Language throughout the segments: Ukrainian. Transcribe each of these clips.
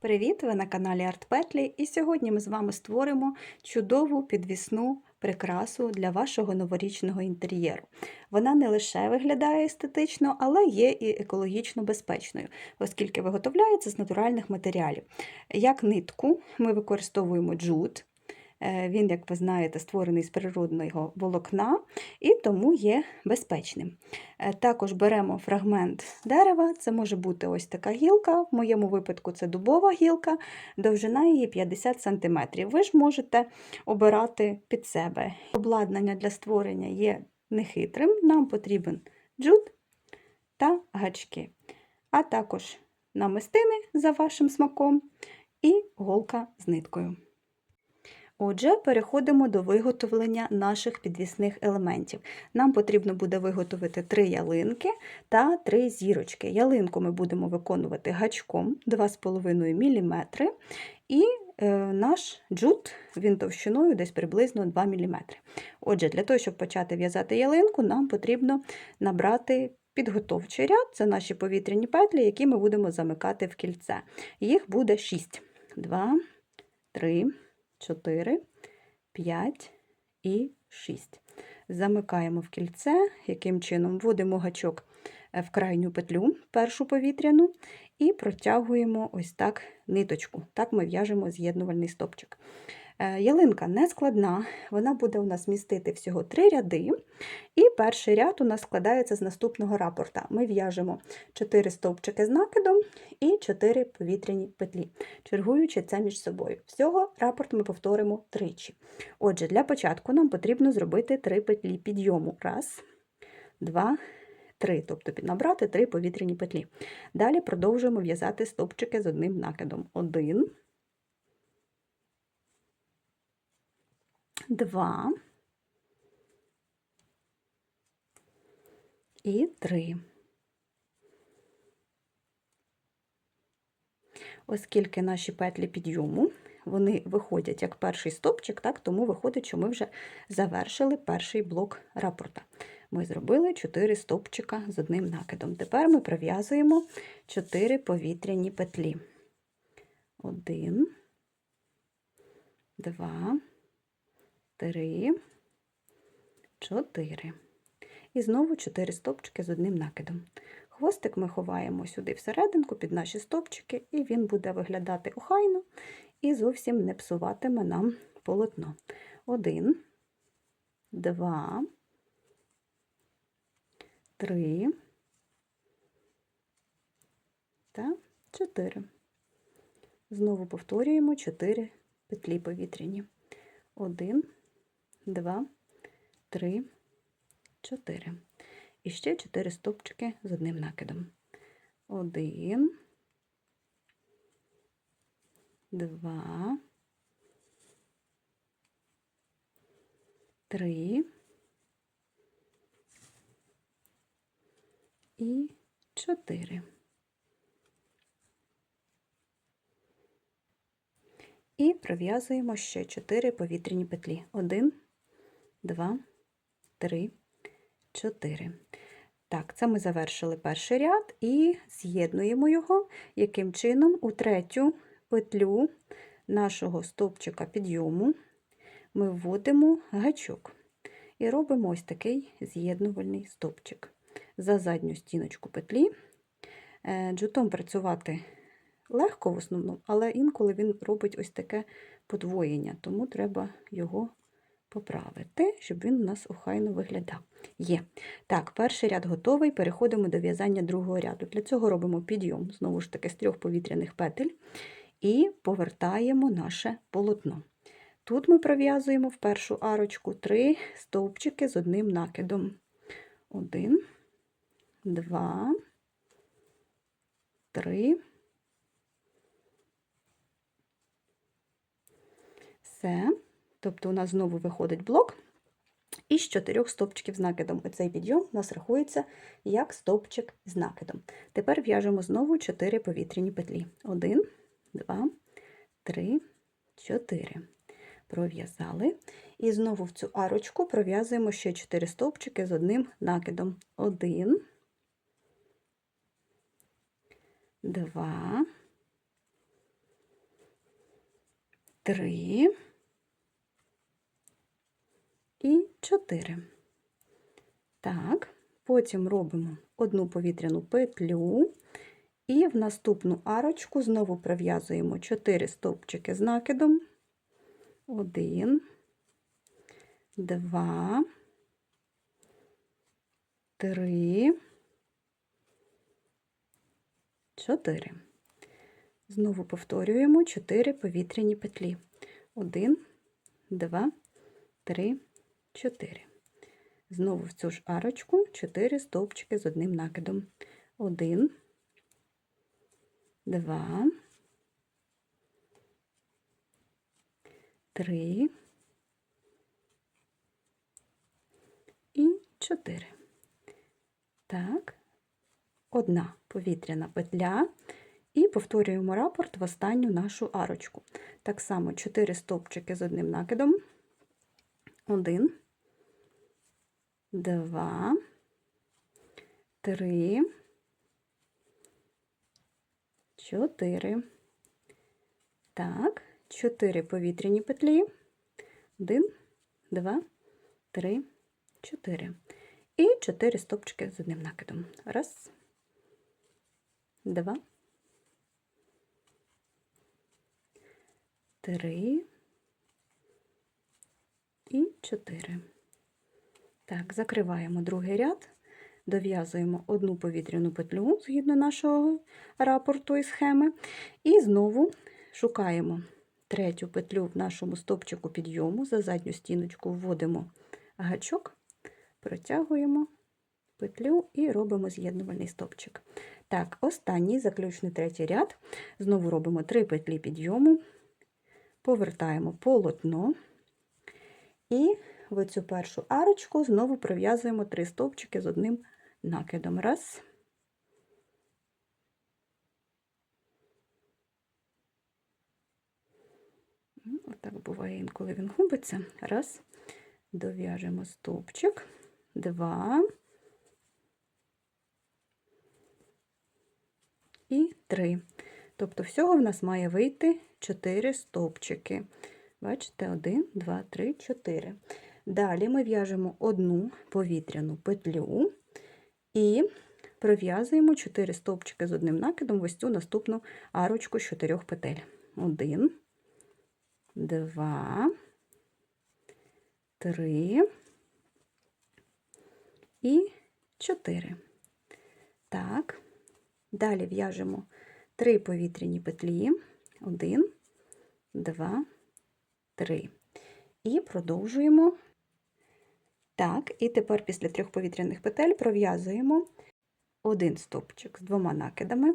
Привіт! Ви на каналі Артпетлі, і сьогодні ми з вами створимо чудову підвісну прикрасу для вашого новорічного інтер'єру. Вона не лише виглядає естетично, але є і екологічно безпечною, оскільки виготовляється з натуральних матеріалів. Як нитку ми використовуємо джут. Е, Він, як ви знаєте, створений з природного волокна і тому є безпечним. Е, Також беремо фрагмент дерева, це може бути ось така гілка, в моєму випадку це дубова гілка, довжина її 50 см. Ви ж можете обирати під себе. Обладнання для створення є нехитрим, нам потрібен джут та гачки, а також намистини за вашим смаком і голка з ниткою. Отже, переходимо до виготовлення наших підвісних елементів. Нам потрібно буде виготовити три ялинки та три зірочки. Ялинку ми будемо виконувати гачком 2,5 мм, і е, наш джут він товщиною десь приблизно 2 мм. Отже, для того, щоб почати в'язати ялинку, нам потрібно набрати підготовчий ряд це наші повітряні петлі, які ми будемо замикати в кільце. Їх буде 6. 2, 3, 4, 5 і 6. Замикаємо в кільце, яким чином вводимо гачок е, в крайню петлю, першу повітряну, і протягуємо ось так ниточку. Так ми в'яжемо з'єднувальний стопчик. Е, Ялинка не складна, вона буде у нас містити всього три ряди. І перший ряд у нас складається з наступного рапорта. Ми в'яжемо 4 стовпчики з накидом і 4 повітряні петлі, чергуючи це між собою. Всього рапорт ми повторимо тричі. Отже, для початку нам потрібно зробити 3 петлі підйому. Раз, два, три. Тобто набрати 3 повітряні петлі. Далі продовжуємо в'язати стовпчики з одним накидом. Один. Два. і 3. Оскільки наші петлі підйому, вони виходять як перший стопчик, так, тому виходить, що ми вже завершили перший блок рапорта. Ми зробили 4 стопчика з одним накидом. Тепер ми пров'язуємо 4 повітряні петлі. 1, 2, 3, 4. І знову 4 стовпчики з одним накидом. Хвостик ми ховаємо сюди всерединку під наші стовпчики, і він буде виглядати охайно і зовсім не псуватиме нам полотно. Один, два, три та чотири. Знову повторюємо 4 петлі повітряні. Один, два, три. 4. І ще 4 стовпчики з одним накидом. 1, 2, 3 і 4. І пров'язуємо ще 4 повітряні петлі. 1, 2, 3, 4. Так, це ми завершили перший ряд і з'єднуємо його, яким чином у третю петлю нашого стовпчика підйому ми вводимо гачок і робимо ось такий з'єднувальний стовпчик. За задню стіночку петлі. Е, джутом працювати легко в основному, але інколи він робить ось таке подвоєння, тому треба його поправити, щоб він у нас охайно виглядав. Є. Так, перший ряд готовий, переходимо до в'язання другого ряду. Для цього робимо підйом, знову ж таки, з трьох повітряних петель, і повертаємо наше полотно. Тут ми пров'язуємо в першу арочку три стовпчики з одним накидом. Один, два, три. Все. Тобто у нас знову виходить блок із чотирьох стовпчиків з накидом. Оцей підйом у нас рахується як стовпчик з накидом. Тепер в'яжемо знову 4 повітряні петлі. 1, 2, 3, 4. Пров'язали. І знову в цю арочку пров'язуємо ще 4 стовпчики з одним накидом. 1, 2, три і чотири. Так, потім робимо одну повітряну петлю. І в наступну арочку знову пров'язуємо 4 стовпчики з накидом. 1, 2, 3, 4. Знову повторюємо 4 повітряні петлі. 1, 2, 3, 4. Знову в цю ж арочку 4 стовпчики з одним накидом. 1, два, три і чотири. Так, одна повітряна петля. І повторюємо рапорт в останню нашу арочку. Так само 4 стовпчики з одним накидом. Один, два, три. 4. Так, 4 повітряні петлі. 1, 2, 3, 4. І 4 стопчики з одним накидом. Раз, два, три і чотири. Так, закриваємо другий ряд дов'язуємо одну повітряну петлю згідно нашого рапорту і схеми, і знову шукаємо третю петлю в нашому стопчику підйому, за задню стіночку вводимо гачок, протягуємо петлю і робимо з'єднувальний стопчик. Так, останній заключний третій ряд. Знову робимо три петлі підйому, повертаємо полотно і в цю першу арочку знову пров'язуємо три стовпчики з одним накидом. Раз. Отак буває інколи він губиться. Раз. Дов'яжемо стовпчик, два і три. Тобто, всього в нас має вийти 4 стовпчики. Бачите, 1, 2, 3, 4. Далі ми в'яжемо одну повітряну петлю і пров'язуємо 4 стовпчики з одним накидом в ось цю наступну арочку з 4 петель. 1, 2, 3 і 4. Так, далі в'яжемо 3 повітряні петлі. 1, 2, 3. І продовжуємо так, і тепер після трьох повітряних петель пров'язуємо один стовпчик з двома накидами.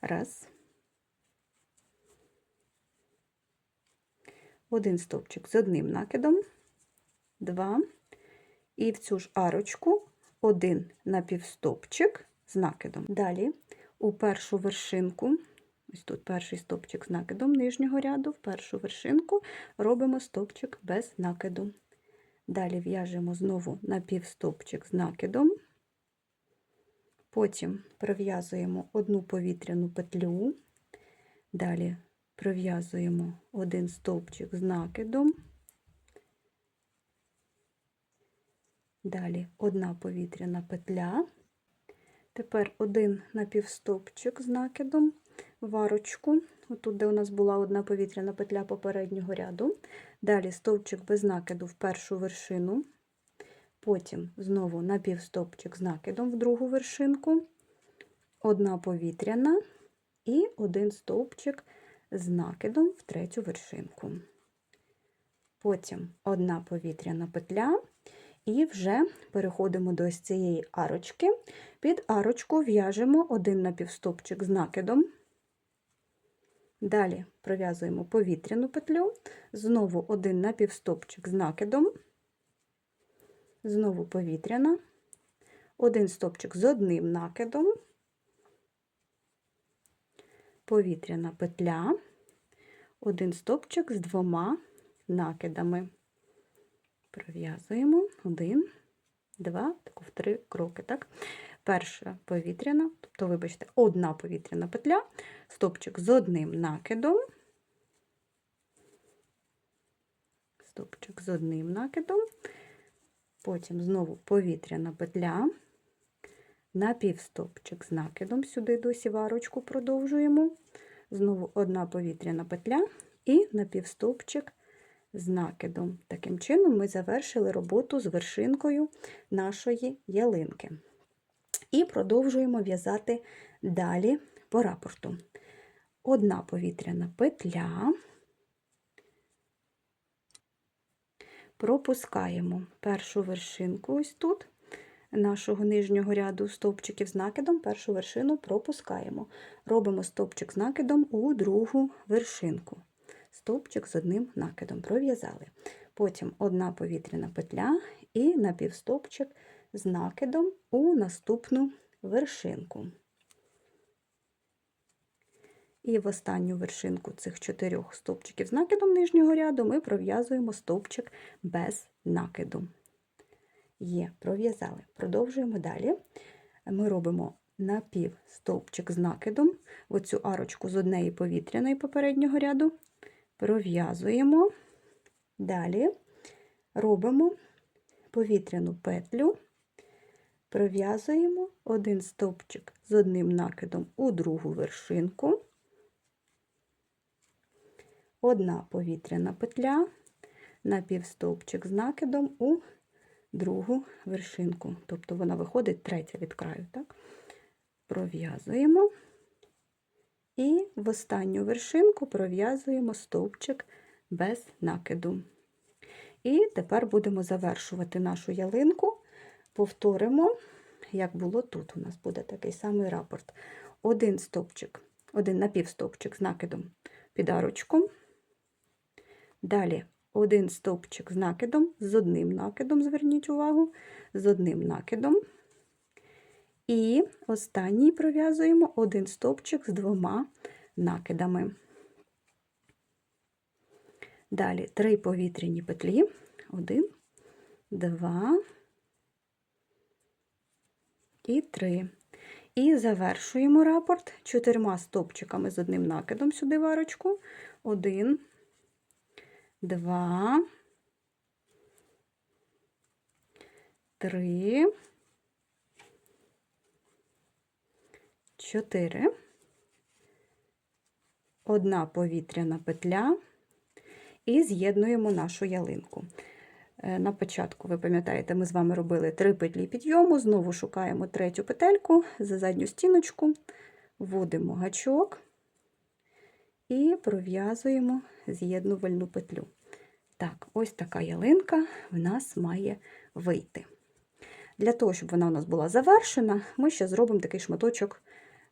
Раз. Один стовпчик з одним накидом, два. І в цю ж арочку один напівстовпчик з накидом. Далі у першу вершинку, ось тут перший стовпчик з накидом нижнього ряду, в першу вершинку робимо стовпчик без накиду. Далі в'яжемо знову напівстопчик з накидом, потім пров'язуємо одну повітряну петлю, далі пров'язуємо один стовпчик з накидом, далі одна повітряна петля, тепер один напівстовпчик з накидом, варочку, отут, де у нас була одна повітряна петля попереднього ряду, далі стовпчик без накиду в першу вершину, потім знову напівстовпчик з накидом в другу вершинку, одна повітряна і один стовпчик з накидом в третю вершинку. Потім одна повітряна петля, і вже переходимо до цієї арочки. Під арочку в'яжемо один напівстопчик з накидом, Далі пров'язуємо повітряну петлю, знову один напівстопчик з накидом, знову повітряна, один стопчик з одним накидом, повітряна петля, один стопчик з двома накидами. Пров'язуємо один, два, в три кроки. Так? Перша повітряна, тобто, вибачте, одна повітряна петля, стопчик з одним накидом, стовпчик з одним накидом, потім знову повітряна петля, напівстовпчик з накидом, сюди до сіварочку продовжуємо, знову одна повітряна петля і напівстовпчик з накидом. Таким чином ми завершили роботу з вершинкою нашої ялинки. І продовжуємо в'язати далі по рапорту. Одна повітряна петля, пропускаємо першу вершинку ось тут, нашого нижнього ряду стовпчиків з накидом, першу вершину пропускаємо. Робимо стовпчик з накидом у другу вершинку. Стовпчик з одним накидом пров'язали. Потім одна повітряна петля і напівстовпчик з накидом у наступну вершинку. І в останню вершинку цих чотирьох стовпчиків з накидом нижнього ряду ми пров'язуємо стовпчик без накиду. Є, пров'язали. Продовжуємо далі. Ми робимо напів стовпчик з накидом, в оцю арочку з однієї повітряної попереднього ряду, пров'язуємо. Далі робимо повітряну петлю, пров'язуємо один стовпчик з одним накидом у другу вершинку, одна повітряна петля, напівстовпчик з накидом у другу вершинку. Тобто вона виходить третя від краю. Так? Пров'язуємо і в останню вершинку пров'язуємо стовпчик без накиду. І тепер будемо завершувати нашу ялинку. Повторимо, як було тут. У нас буде такий самий рапорт. Один стовпчик, один напівстовпчик з накидом під арочку. Далі один стовпчик з накидом, з одним накидом, зверніть увагу, з одним накидом. І останній пров'язуємо один стовпчик з двома накидами. Далі три повітряні петлі. Один, два і три. І завершуємо рапорт чотирма стовпчиками з одним накидом сюди варочку. Один, два, три, чотири. Одна повітряна петля і з'єднуємо нашу ялинку. Е, На початку, ви пам'ятаєте, ми з вами робили три петлі підйому, знову шукаємо третю петельку за задню стіночку, вводимо гачок і пров'язуємо з'єднувальну петлю. Так, ось така ялинка в нас має вийти. Для того, щоб вона у нас була завершена, ми ще зробимо такий шматочок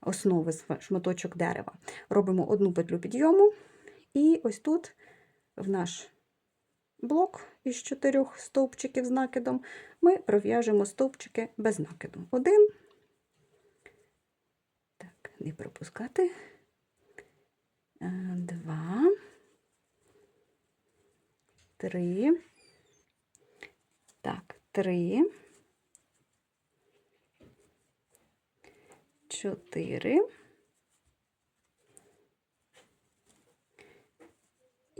основи, шматочок дерева. Робимо одну петлю підйому, і ось тут в наш блок із чотирьох стовпчиків з накидом ми пров'яжемо стовпчики без накиду. Один, так, не пропускати, Е, два, три, так, три, чотири.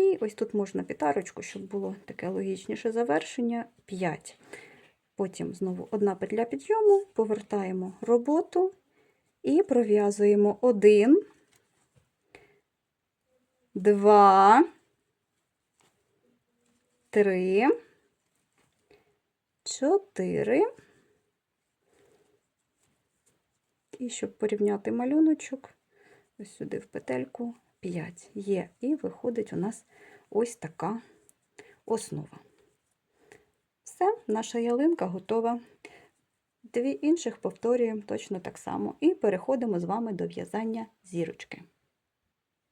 І ось тут можна пітарочку, щоб було таке логічніше завершення 5. Потім знову одна петля підйому, повертаємо роботу і пров'язуємо 1, 2, 3, 4. І щоб порівняти малюночок, ось сюди в петельку 5 є. І виходить у нас ось така основа. Все, наша ялинка готова. Дві інших повторюємо точно так само. І переходимо з вами до в'язання зірочки.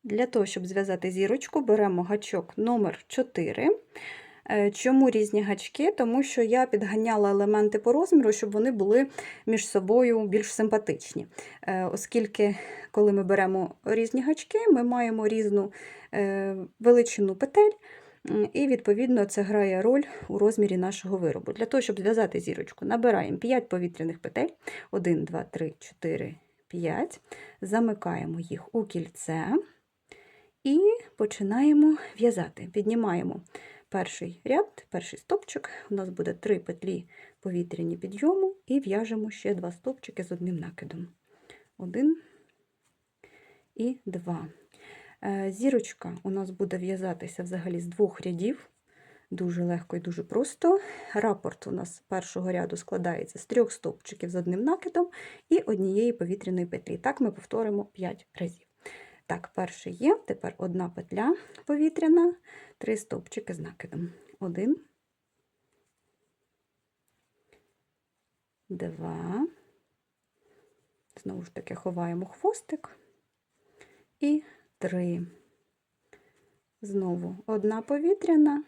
Для того, щоб зв'язати зірочку, беремо гачок номер 4. Е, Чому різні гачки? Тому що я підганяла елементи по розміру, щоб вони були між собою більш симпатичні. Е, Оскільки, коли ми беремо різні гачки, ми маємо різну е, величину петель, і, відповідно, це грає роль у розмірі нашого виробу. Для того, щоб зв'язати зірочку, набираємо 5 повітряних петель: 1, 2, 3, 4, 5, замикаємо їх у кільце і починаємо в'язати. Піднімаємо перший ряд, перший стопчик. У нас буде три петлі повітряні підйому і в'яжемо ще два стопчики з одним накидом. Один і два. Е, Зірочка у нас буде в'язатися взагалі з двох рядів. Дуже легко і дуже просто. Рапорт у нас першого ряду складається з трьох стовпчиків з одним накидом і однієї повітряної петлі. Так ми повторимо 5 разів. Так, перший є, тепер одна петля повітряна, три стовпчики з накидом. Один, два. Знову ж таки ховаємо хвостик. І три. Знову одна повітряна.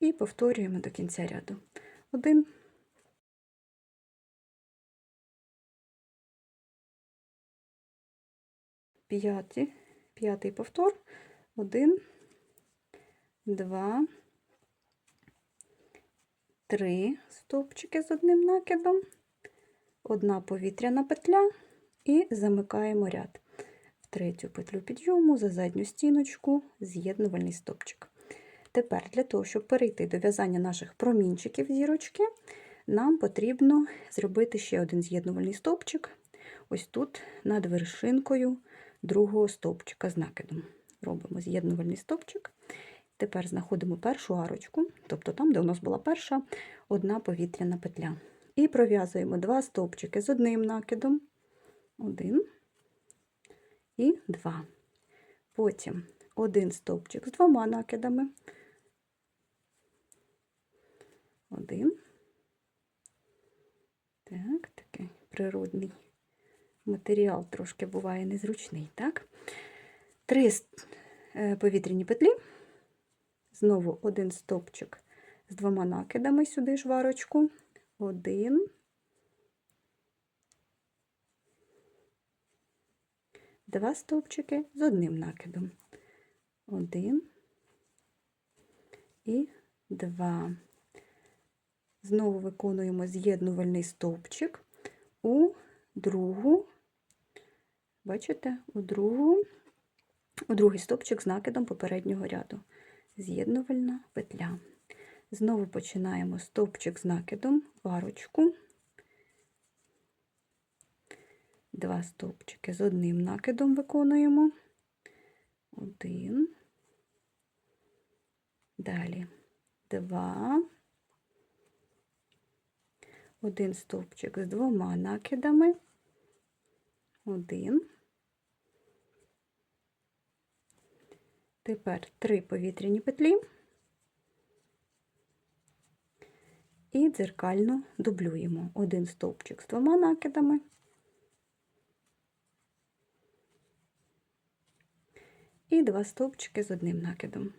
І повторюємо до кінця ряду. Один, п'ятий, п'ятий повтор. Один, два, три стовпчики з одним накидом, одна повітряна петля і замикаємо ряд. В третю петлю підйому за задню стіночку з'єднувальний стовпчик. Тепер для того, щоб перейти до в'язання наших промінчиків зірочки, нам потрібно зробити ще один з'єднувальний стовпчик. Ось тут над вершинкою другого стовпчика з накидом. Робимо з'єднувальний стовпчик. Тепер знаходимо першу арочку, тобто там, де у нас була перша, одна повітряна петля. І пров'язуємо два стовпчики з одним накидом. Один і два. Потім один стовпчик з двома накидами. Один. Так, такий природний матеріал трошки буває незручний, так? Три е, повітряні петлі. Знову один стовпчик з двома накидами сюди ж варочку. Один. Два стовпчики з одним накидом. Один і два. Знову виконуємо з'єднувальний стовпчик у другу, бачите, у другу, у другий стовпчик з накидом попереднього ряду. З'єднувальна петля. Знову починаємо стовпчик з накидом, варочку, два стовпчики з одним накидом виконуємо. Один, далі два, один стовпчик з двома накидами, один. Тепер три повітряні петлі і дзеркально дублюємо один стовпчик з двома накидами. І два стовпчики з одним накидом.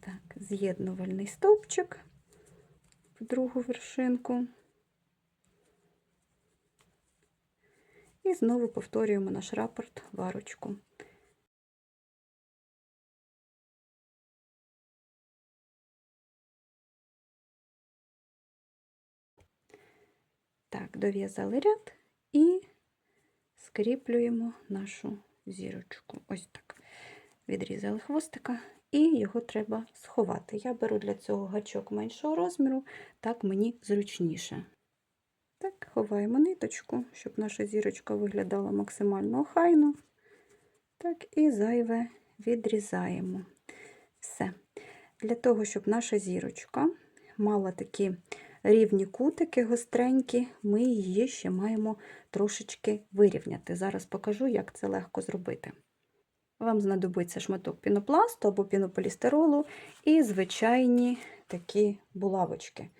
Так, з'єднувальний стовпчик в другу вершинку. І знову повторюємо наш рапорт варочку. Так, дов'язали ряд і скріплюємо нашу зірочку. Ось так. Відрізали хвостика, і його треба сховати. Я беру для цього гачок меншого розміру, так мені зручніше. Ховаємо ниточку, щоб наша зірочка виглядала максимально охайно. Так, і зайве відрізаємо. Все. Для того, щоб наша зірочка мала такі рівні кутики гостренькі, ми її ще маємо трошечки вирівняти. Зараз покажу, як це легко зробити. Вам знадобиться шматок пінопласту або пінополістиролу і звичайні такі булавочки.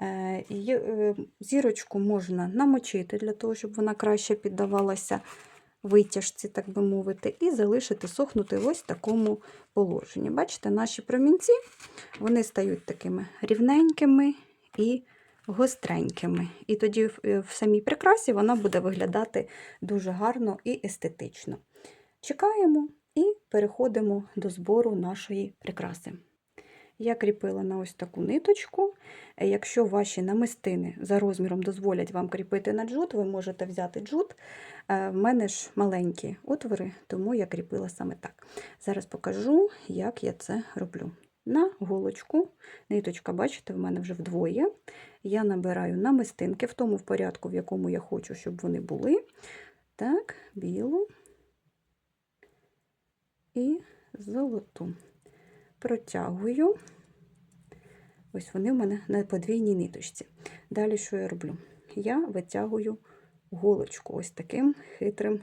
Е, е, зірочку можна намочити для того, щоб вона краще піддавалася витяжці, так би мовити, і залишити сохнути в такому положенні. Бачите, наші промінці вони стають такими рівненькими і гостренькими. І тоді в самій прикрасі вона буде виглядати дуже гарно і естетично. Чекаємо і переходимо до збору нашої прикраси. Я кріпила на ось таку ниточку. Якщо ваші намистини за розміром дозволять вам кріпити на джут, ви можете взяти джут. Е, В мене ж маленькі отвори, тому я кріпила саме так. Зараз покажу, як я це роблю. На голочку, ниточка, бачите, в мене вже вдвоє. Я набираю намистинки в тому в порядку, в якому я хочу, щоб вони були. Так, білу і золоту. Протягую. Ось вони в мене на подвійній ниточці. Далі що я роблю? Я витягую голочку ось таким хитрим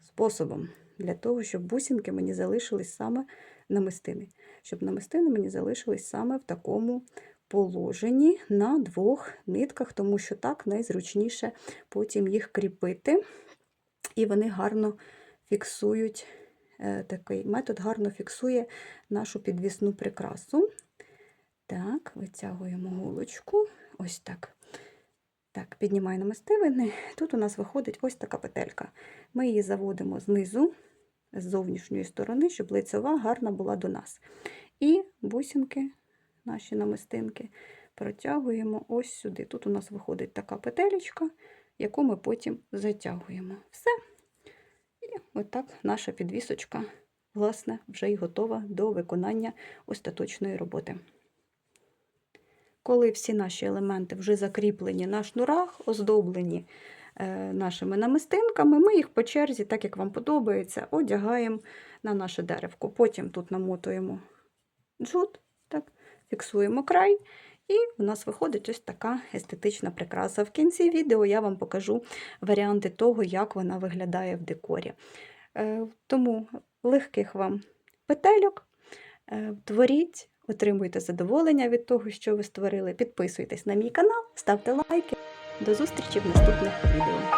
способом, для того, щоб бусинки мені залишились саме намистини. Щоб намистини мені залишились саме в такому положенні на двох нитках, тому що так найзручніше потім їх кріпити, і вони гарно фіксують. Е, Такий метод гарно фіксує нашу підвісну прикрасу. Так, витягуємо голочку. Ось так. Так, піднімаємо намистини. Тут у нас виходить ось така петелька. Ми її заводимо знизу, з зовнішньої сторони, щоб лицева гарна була до нас. І бусинки, наші намистинки, протягуємо ось сюди. Тут у нас виходить така петелечка, яку ми потім затягуємо. Все. Отак наша підвісочка, власне, вже й готова до виконання остаточної роботи. Коли всі наші елементи вже закріплені на шнурах, оздоблені е, нашими намистинками, ми їх по черзі, так як вам подобається, одягаємо на наше деревко. Потім тут намотуємо джут, так, фіксуємо край, і у нас виходить ось така естетична прикраса. В кінці відео я вам покажу варіанти того, як вона виглядає в декорі. Е, Тому легких вам петельок, е, творіть, отримуйте задоволення від того, що ви створили. Підписуйтесь на мій канал, ставте лайки. До зустрічі в наступних відео.